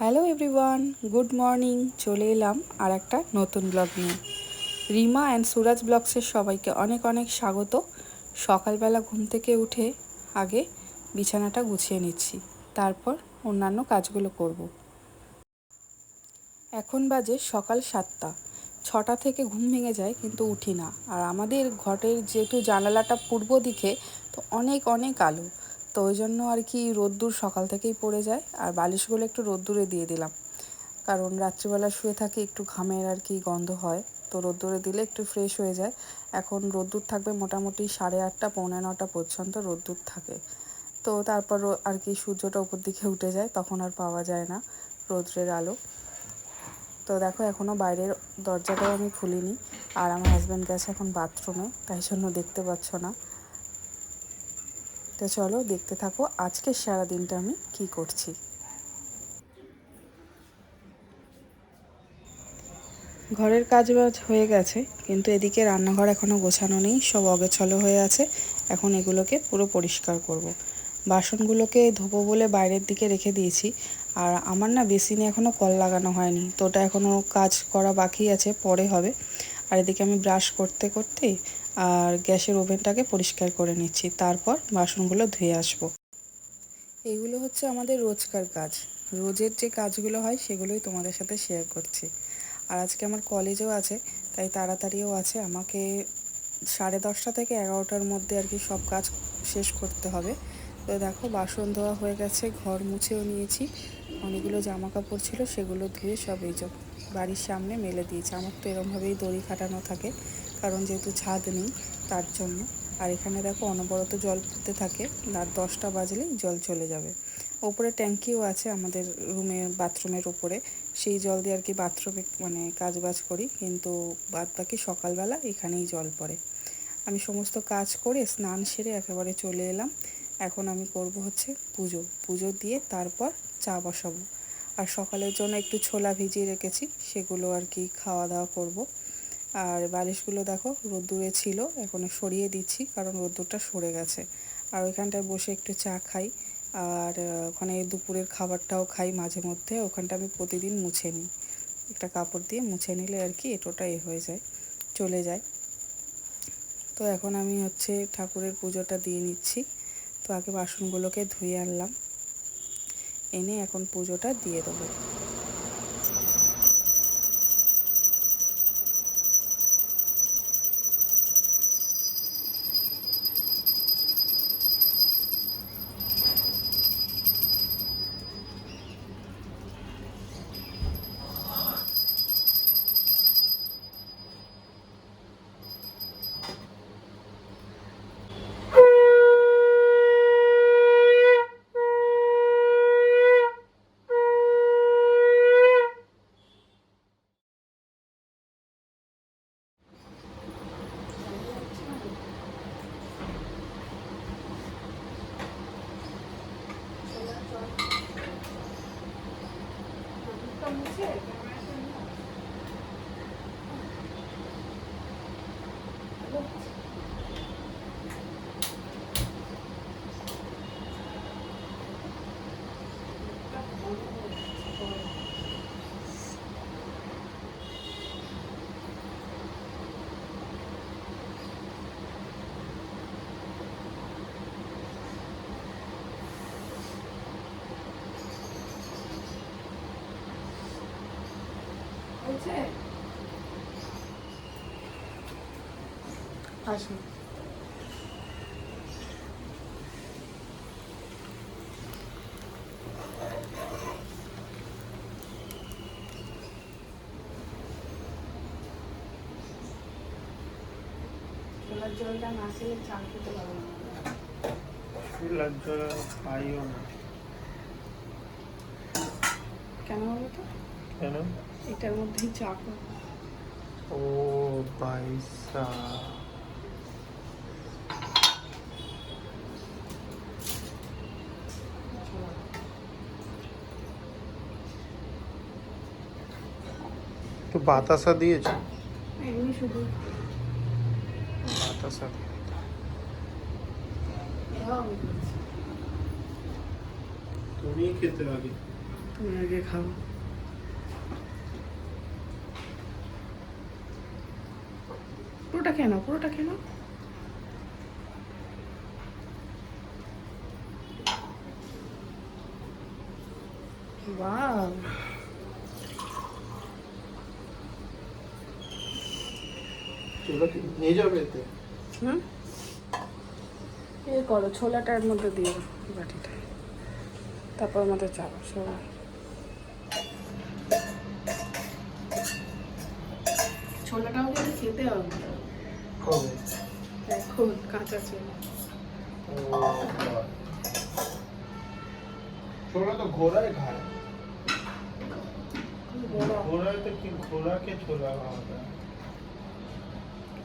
Hello everyone good morning চলে এলাম আর একটা নতুন ব্লগ নিয়ে। রিমা অ্যান্ড সুরাজ ব্লগসের সবাইকে অনেক অনেক স্বাগত। সকালবেলা ঘুম থেকে উঠে আগে বিছানাটা গুছিয়ে নিচ্ছি, তারপর অন্যান্য কাজগুলো করব। এখন বাজে সকাল সাতটা। ছটা থেকে ঘুম ভেঙে যায় কিন্তু উঠি না। আর আমাদের ঘরের যেহেতু জানালাটা পূর্ব দিকে, তো অনেক অনেক আলো। তো ওই জন্য আর কি রোদ্দুর সকাল থেকেই পড়ে যায়। আর বালিশগুলো একটু রোদ্দুরে দিয়ে দিলাম। কারণ রাত্রিবেলা শুয়ে থাকি একটু ঘামের আর কি গন্ধ হয়। তো রোদ্দুরে দিলে একটু ফ্রেশ হয়ে যায়। এখন রোদ্দুর থাকবে মোটামুটি সাড়ে আটটা, পৌনে নটা পর্যন্ত রোদ্দুর থাকে। তো তারপর আর কি সূর্যটা উপর দিকে উঠে যায়, তখন আর পাওয়া যায় না রৌদ্রের আলো। তো দেখো এখনও বাইরের দরজাটাও আমি খুলিনি। আর আমার হাজব্যান্ড গেছে এখন বাথরুমে তাই জন্য দেখতে পাচ্ছ না। তো চলো দেখতে থাকো আজকের সারা দিনটা আমি কি করছি। ঘরের কাজ বাজ হয়ে গেছে, কিন্তু এদিকে রান্নাঘর এখনও গোছানো নেই, সব অগেছলো হয়ে আছে। এখন এগুলোকে পুরো পরিষ্কার করব। বাসনগুলোকে ধোবো বলে বাইরের দিকে রেখে দিয়েছি, আর আমার না বেসিনে এখনও কল লাগানো হয়নি, তো ওটা এখনও কাজ করা বাকি আছে, পরে হবে। আর এদিকে আমি ব্রাশ করতে করতে আর গ্যাসের ওভেনটাকে পরিষ্কার করে নিচ্ছি। তারপর বাসনগুলো ধুয়ে আসব। এগুলো হচ্ছে আমাদের রোজকার কাজ। রোজের যে কাজগুলো হয় সেগুলোই তোমাদের সাথে শেয়ার করছি। আর আজকে আমার কলেজও আছে, তাই তাড়াতাড়িও আছে। আমাকে সাড়ে দশটা থেকে এগারোটার মধ্যে আর কি সব কাজ শেষ করতে হবে। তো দেখো, বাসন ধোয়া হয়ে গেছে, ঘর মুছেও নিয়েছি। অনেকগুলো জামা কাপড় ছিল, সেগুলো ধুয়ে সব এই বাড়ির সামনে মেলে দিয়েছি। আমার তো এরমভাবেই দড়ি খাটানো থাকে। কারণ যেহেতু ছাদ নেই, তার জন্য। আর এখানে দেখো অনবরত জল পড়তে থাকে আর দশটা বাজলেই জল চলে যাবে। ওপরে ট্যাঙ্কিও আছে আমাদের রুমে, বাথরুমের ওপরে। সেই জল দিয়ে আর কি বাথরুমে মানে কাজ বাজ করি, কিন্তু বাদ বাকি সকালবেলা এখানেই জল পড়ে। আমি সমস্ত কাজ করে স্নান সেরে একেবারে চলে এলাম। এখন আমি করব হচ্ছে পুজো। পুজো দিয়ে তারপর চা বসাবো। আর সকালের জন্য একটু ছোলা ভিজিয়ে রেখেছি, সেগুলো আর কি খাওয়া দাওয়া করব। আর বালিশগুলো দেখো রোদ্দুরে ছিল, এখন সরিয়ে দিচ্ছি কারণ রোদ্দুরটা সরে গেছে। আর ওইখানটায় বসে একটু চা খাই আর ওখানে দুপুরের খাবারটাও খাই মাঝে মধ্যে, ওখানটা আমি প্রতিদিন মুছে নিই। একটা কাপড় দিয়ে মুছে নিলে আর কি এটোটা এ হয়ে যায়, চলে যায়। তো এখন আমি হচ্ছে ঠাকুরের পুজোটা দিয়ে নিচ্ছি। তো আগে বাসনগুলোকে ধুয়ে আনলাম। এনে এখন পুজোটা দিয়ে দেবো হয়েছে আসুন জলটা না খেলে চা খেতে পারব না। জল খাইও না। কেন বলো তো? কেন? এটার মধ্যেই চা করব ও পয়সা তো বাতাসা দিয়েছে এমনি শুধু বাতাসা দিয়ে দিতে। এটাও আমি করছি। তুমি খেতে আগে তুমি আগে খাও পুরোটা খেয়ে নাও পুরোটা খেয়ে নাও বাহ চলো কি নিয়ে যাবে এতে হুম? এ করো ছোলাটার মধ্যে দিয়ে বাটিটা। তারপর আমাদের চাপো সবাই ছোলাটাও কিন্তু খেতে হবে। কবে? এখন কাঁচা ছোলা। ছোলা তো ঘোড়ায় খায়। ঘোড়ায় তো কি ঘোড়াকে ছোলা খাওয়া যায়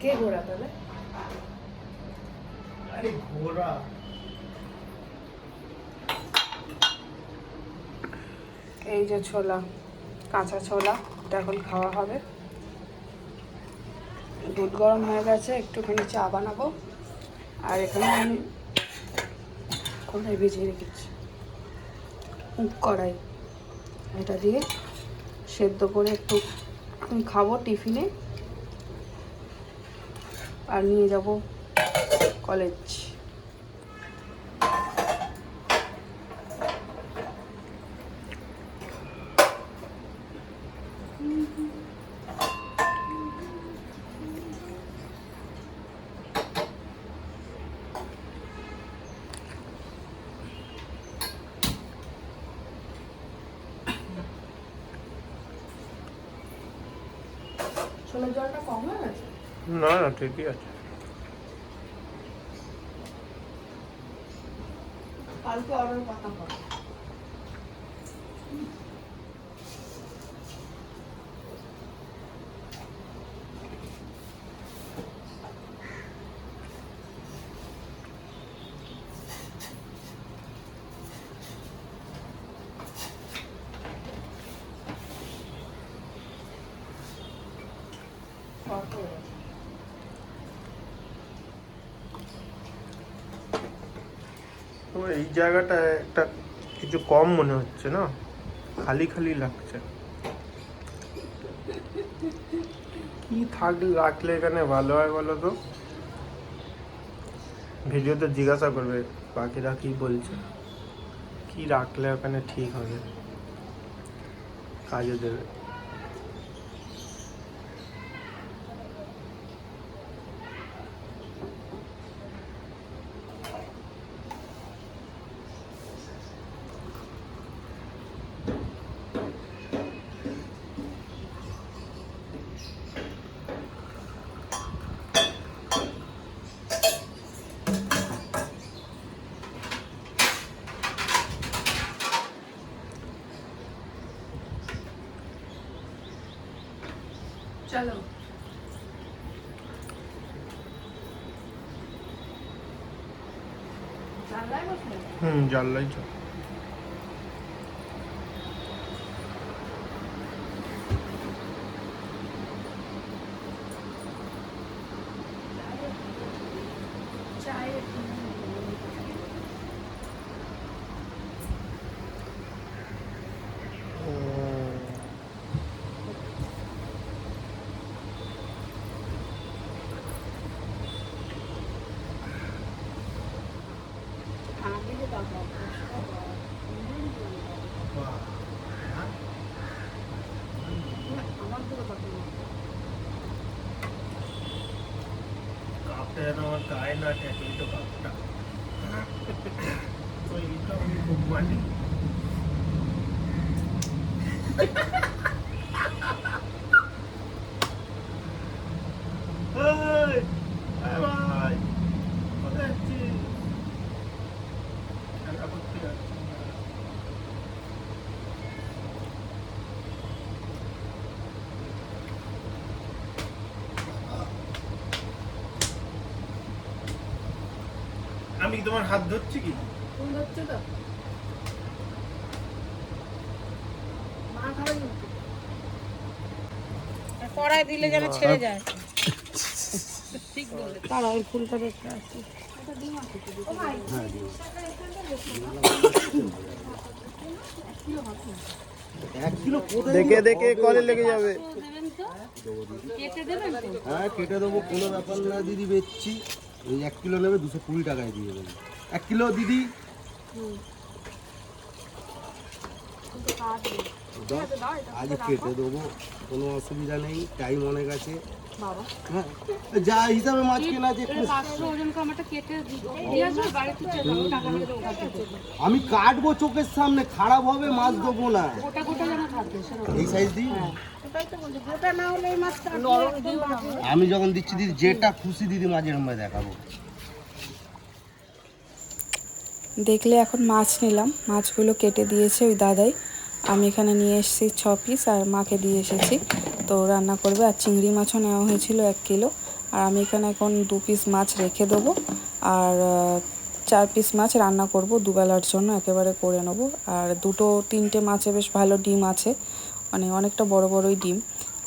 কে ঘোড়া তাহলে? আরে ঘোড়া। এই যে ছোলা কাঁচা ছোলা এটা এখন খাওয়া হবে। দুধ গরম হয়ে গেছে একটুখানি চা বানাবো। আর এখানে আমি কড়াই ভিজিয়ে রেখেছি। উপ কড়াই। এটা দিয়ে সেদ্ধ করে একটু খাব টিফিনে। আর নিয়ে যাব কলেজ ছোলার জলটা কম হয়ে গেছে? না না ঠিকই আছে। কালকে অর্ডার পাতা পড়ে কত হয়েছে? জায়গাটায় একটা কিছু কম মনে হচ্ছে, না? খালি খালি লাগছে। কি থাকলে রাখলে এখানে ভালো হয় বলো তো? ভিডিওতে জিজ্ঞাসা করবে, বাকিরা কি বলছে? কি রাখলে ওখানে ঠিক হবে? কাজে দেবে চলো হুম জানলাই চল চায়ের আগে যে দাও আমার দিকে তাকাও না। কাপটা যেন আমার গায়ে না ঠেকে তো কাপটা তো এইটা আমি খুব মানি এই, এই ভাই, কোথায় যাচ্ছিস? খেলা করতে যাচ্ছি। আমি কি তোমার হাত ধরছি কি? তুমি তো? মা খাবে কিন্তু। কড়াই দিলে যেন ছেড়ে যায়। ঠিক বলে তারা ওই ফুলটা দেখতে আসছি। এক কিলো দেখে দেখে কলে লেগে যাবে। হ্যাঁ কেটে দেবো কোনো ব্যাপার না দিদি বেচছি। এই এক কিলো নেবে দুশো কুড়ি টাকায় দিয়ে দেবো। এক কিলো দিদি। আজ কেটে দেবো কোনো অসুবিধা নেই টাইম অনেক আছে। হ্যাঁ যা হিসাবে মাছ কেনা একটু আমি কাটবো চোখের সামনে খারাপ হবে মাছ দেবো না। এই সাইজ দিই? আমি যখন দিচ্ছি দিদি, যেটা খুশি দিদি দেখাবো। দেখলে এখন মাছ নিলাম। মাছগুলো কেটে দিয়েছে ওই দাদাই। আমি এখানে নিয়ে এসেছি ছ পিস আর মাকে দিয়ে এসেছি। তো রান্না করবে আর চিংড়ি মাছও নেওয়া হয়েছিল এক কিলো। আর আমি এখানে এখন দু পিস মাছ রেখে দেবো। আর চার পিস মাছ রান্না করব দুবেলার জন্য, একেবারে করে নেব। আর দুটো, তিনটে মাছে বেশ ভালো ডিম আছে। মানে অনেকটা বড় বড়ই ডিম।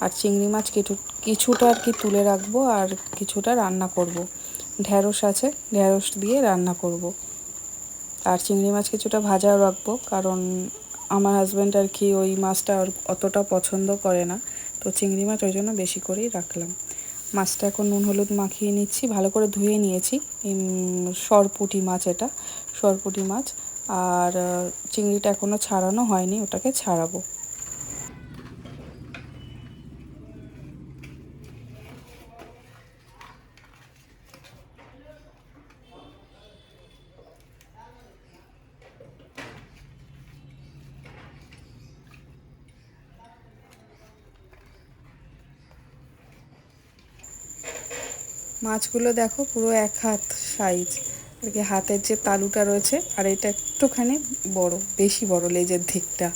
আর চিংড়ি মাছ কিছু, কিছুটা আর কি তুলে রাখব আর কিছুটা রান্না করব। ঢ্যাঁড়স আছে ঢ্যাঁড়স দিয়ে রান্না করব। আর চিংড়ি মাছ কিছুটা ভাজাও রাখব কারণ আমার হাজব্যান্ড আর কি ওই মাছটা অতটা পছন্দ করে না। তো চিংড়ি মাছ ওই জন্য বেশি করেই রাখলাম। মাছটা এখন নুন হলুদ মাখিয়ে নিচ্ছি, ভালো করে ধুয়ে নিয়েছি। সরপুঁটি মাছ এটা, সরপুটি মাছ। আর চিংড়িটা এখনও ছাড়ানো হয়নি, ওটাকে ছাড়াবো। মাছগুলো দেখো, পুরো এক হাত সাইজ আর কি হাতের যে তালুটা রয়েছে, আর এটা একটুখানি বড়, বেশি বড় লেজের দিকটা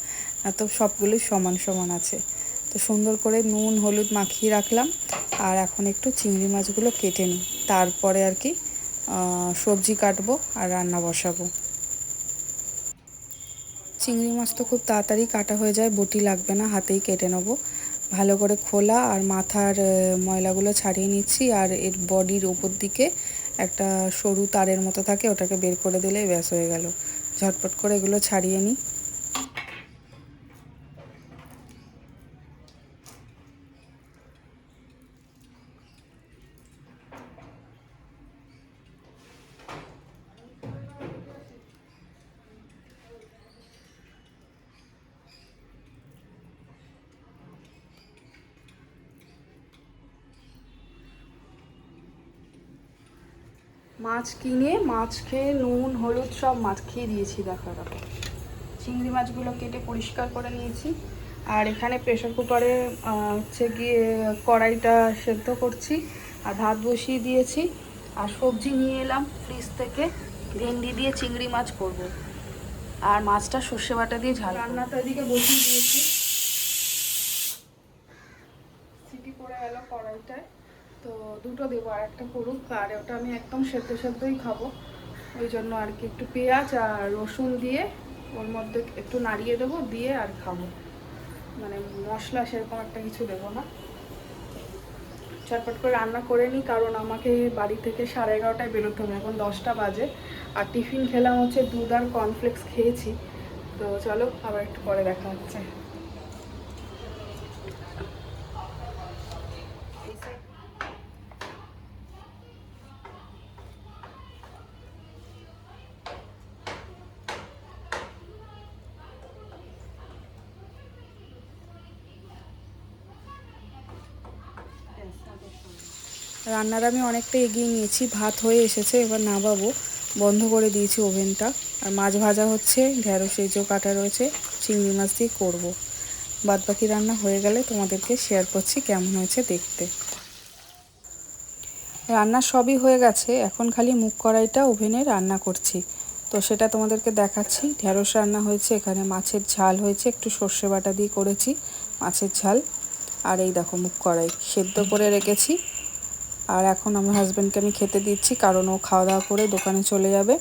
আর তো সবগুলোই সমান সমান আছে। তো সুন্দর করে নুন, হলুদ মাখিয়ে রাখলাম। আর এখন একটু চিংড়ি মাছগুলো কেটে নিই। তারপরে আর কি সবজি কাটবো আর রান্না বসাবো। চিংড়ি মাছ তো খুব তাড়াতাড়ি কাটা হয়ে যায়, বটি লাগবে না, হাতেই কেটে নেব। ভালো করে খোলা আর মাথার ময়লাগুলো ছাড়িয়ে নিচ্ছি আর এর বডির ওপর দিকে একটা সরু তারের মতো থাকে, ওটাকে বের করে দিলেই ব্যাস হয়ে গেল। ঝটপট করে এগুলো ছাড়িয়ে নিই। মাছ কিনে, মাছ খেয়ে নুন, হলুদ সব মাছ খেয়ে দিয়েছি, দেখা দেখো চিংড়ি মাছগুলো কেটে পরিষ্কার করে নিয়েছি। আর এখানে প্রেশার কুকারে হচ্ছে গিয়ে কড়াইটা সেদ্ধ করছি আর ভাত বসিয়ে দিয়েছি। আর সবজি নিয়ে এলাম ফ্রিজ থেকে। ভেন্ডি দিয়ে চিংড়ি মাছ করব। আর মাছটা সর্ষে বাটা দিয়ে ঝাল রান্নাটা এদিকে বসিয়ে দিয়েছি। সিটি পড়ে গেল কড়াইটায়। তো দুটো দেবো, আর একটা করুক, আর ওটা আমি একদম সেদ্ধ সেদ্ধই খাব। ওই জন্য আর কি একটু পেঁয়াজ আর রসুন দিয়ে ওর মধ্যে একটু নাড়িয়ে দেবো, দিয়ে আর খাব। মানে মশলা সেরকম একটা কিছু দেবো না। চটপট করে রান্না করে নিই, কারণ আমাকে বাড়ি থেকে সাড়ে এগারোটায় বেরোতে হবে, এখন দশটা বাজে। আর টিফিন খেলাম হচ্ছে দুধ আর কর্নফ্লেক্স খেয়েছি। তো চলো, আবার একটু পরে দেখা হচ্ছে। রান্নার আমি অনেকটা এগিয়ে নিয়েছি, ভাত হয়ে এসেছে, এবার না নামাবো। বন্ধ করে দিয়েছি ওভেনটা। আর মাছ ভাজা হচ্ছে, ঢেঁড়স, এই কাটা রয়েছে, চিংড়ি মাছ দিয়ে করব। বাদ বাকি রান্না হয়ে গেলে তোমাদেরকে শেয়ার করছি কেমন হয়েছে দেখতে। রান্না সবই হয়ে গেছে, এখন খালি মুখ কড়াইটা ওভেনে রান্না করছি। তো সেটা তোমাদেরকে দেখাচ্ছি। ঢেঁড়স রান্না হয়েছে, এখানে মাছের ঝাল হয়েছে, একটু সর্ষে বাটা দিয়ে করেছি মাছের ঝাল। আর এই দেখো মুখ কড়াই, সেদ্ধ করে রেখেছি। আর এখন আমার হাজব্যান্ডকে আমি খেতে দিচ্ছি, কারণ ও খাওয়া দাওয়া করে দোকানে চলে যাবে।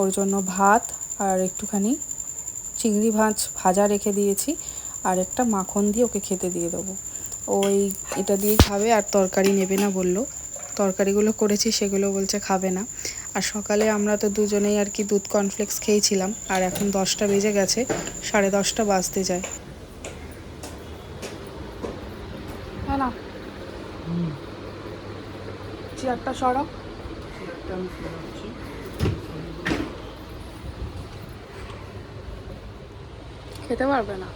ওর জন্য ভাত আর একটুখানি চিংড়ি ভাঁজ ভাজা রেখে দিয়েছি আর একটা মাখন দিয়ে ওকে খেতে দিয়ে দেবো। ওই এটা দিয়ে খাবে আর তরকারি নেবে না বলল। তরকারিগুলো করেছি, সেগুলো বলছে খাবে না। আর সকালে আমরা তো দুজনেই আর কি দুধ কর্নফ্লেক্স খেয়েছিলাম, আর এখন দশটা বেজে গেছে, সাড়ে দশটা বাজতে যায় হ্যাঁ না চেয়ারটা একটা আমি শোনাচ্ছি খেতে পারবে না।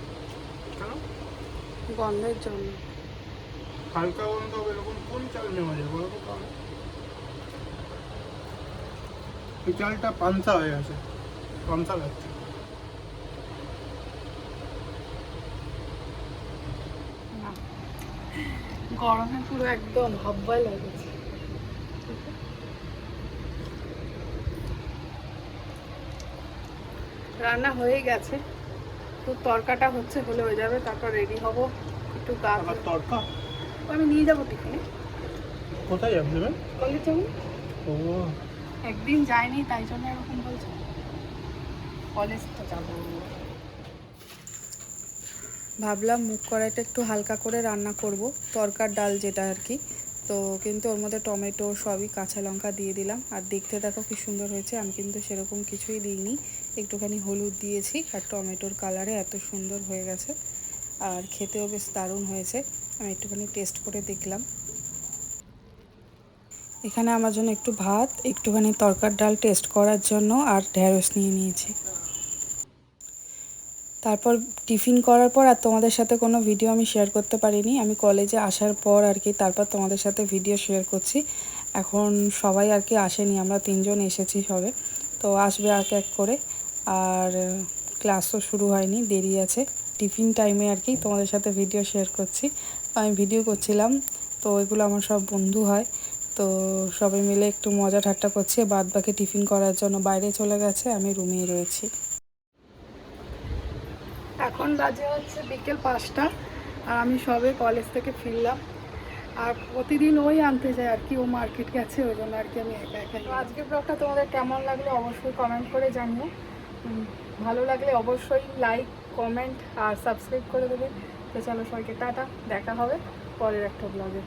গন্ধের জন্য। হালকা গন্ধ হবে এরকম কোন চাল নেওয়া যায় বলো তো এই চালটা পান্তা হয়ে গেছে। পান্তা লাগছে গরমে পুরো একদম হাব্বাই লাগেছে রান্না হয়ে গেছে। তো তরকাটা হচ্ছে হলে হয়ে যাবে তারপর রেডি হব। একটু গা তরকা? আমি নিয়ে যাব টিফিনে। কোথায় যাবে কলেজ যাব। একদিন যাইনি তাই জন্য এরকম বলছো। কলেজ তো যাব। ভাবলাম মুখ কড়াইটা একটু হালকা করে রান্না করব তরকার ডাল যেটা আর কি। তো কিন্তু ওর মধ্যে টমেটো সবই কাঁচা লঙ্কা দিয়ে দিলাম। আর দেখতে দেখো কি সুন্দর হয়েছে আমি কিন্তু সেরকম কিছুই দিইনি। একটুখানি হলুদ দিয়েছি আর টমেটোর কালারে এত সুন্দর হয়ে গেছে। আর খেতেও বেশ দারুণ হয়েছে। আমি একটুখানি টেস্ট করে দেখলাম। এখানে আমার জন্য একটু ভাত, একটুখানি তরকার ডাল টেস্ট করার জন্য আর ঢ্যাঁড়স নিয়ে নিয়েছি। তারপর টিফিন করার পর আর তোমাদের সাথে কোনো ভিডিও আমি শেয়ার করতে পারিনি। আমি কলেজে আসার পর আর কি তারপর তোমাদের সাথে ভিডিও শেয়ার করছি। এখন সবাই আর কি আসেনি, আমরা তিনজন এসেছি সবে। তো আসবে এক এক করে। আর ক্লাসও শুরু হয়নি দেরি আছে। টিফিন টাইমে আর কি তোমাদের সাথে ভিডিও শেয়ার করছি। আমি ভিডিও করছিলাম তো এগুলো আমার সব বন্ধু হয়। তো সবাই মিলে একটু মজা ঠাট্টা করছি বাদ বাকি টিফিন করার জন্য বাইরে চলে গেছে আমি রুমেই রয়েছি। এখন বাজে হচ্ছে বিকেল পাঁচটা আর আমি সবে কলেজ থেকে ফিরলাম। আর প্রতিদিন ওই আনতে যায় আর কি ও মার্কেট গেছে ওই জন্য আর কি আমি একা একা আজকের ব্লগটা তোমাদের কেমন লাগল অবশ্যই কমেন্ট করে জানিও। উম, ভালো লাগলে অবশ্যই লাইক কমেন্ট আর সাবস্ক্রাইব করে দেবে। তো চলো সবাইকে টাটা, দেখা হবে পরের একটা ব্লগে